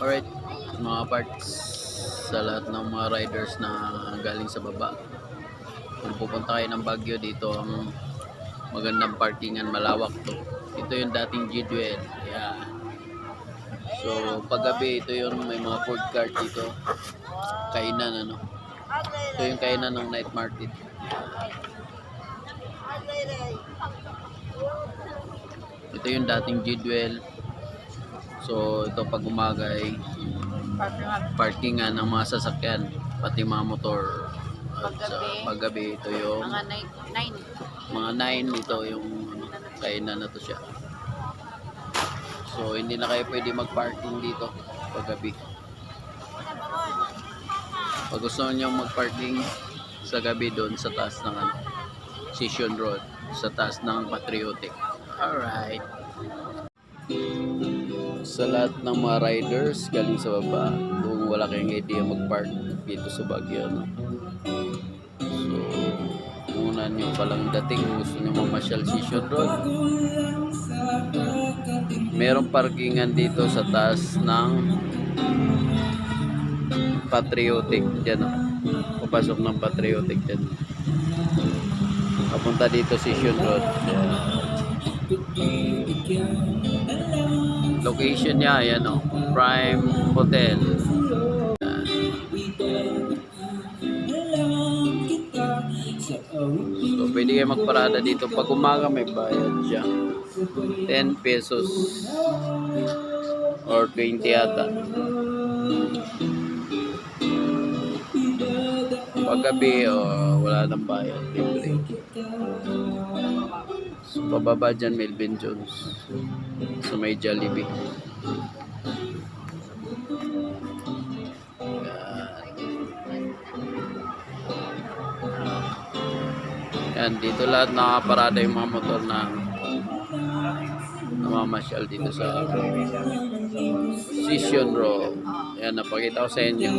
Alright, mga parts sa lahat ng mga riders na galing sa baba. Kung pupunta kayo ng Baguio dito, ang magandang parkingan, malawak to. Ito yung dating G-Duel. Yeah. So, paggabi, ito yung may mga food cart dito. Kainan, ano. Ito yung kainan ng night market. Ito yung dating G-Duel. So, ito pag umaga ay parkingan ng mga sasakyan, pati mga motor. At sa Paggabi. ito yung Mga 9. mga 9 ito yung ano, kainan na to siya. So, hindi na kayo pwede mag-parking dito paggabi. Pag gusto nyo mag-parking sa gabi doon sa taas ng ano, Session Road, sa taas ng Patriotic. Alright. Sa lahat ng mga riders galing sa baba, kung wala kayong idea mag-park dito sa Baguio, no? So, una nyo palang dating gusto nyo mamasyal Session Road. Merong parkingan dito sa taas ng Patriotic dyan. Oh. Papasok ng Patriotic dyan. Papunta dito Session Road. Yan. Location niya, ayan o. Prime Hotel. So, pwede kayo magparada dito. Pag umaga may bayad siya. 10 pesos. Or 20 yata. Pag gabi, oh, wala nang bayad. Libre. So, pababa dyan, Melvin Jones. So, may Jollibee. Yan, dito lahat nakaparada yung mga motor na namamasyal dito sa Session Road. Yan, napakita ko sa inyo.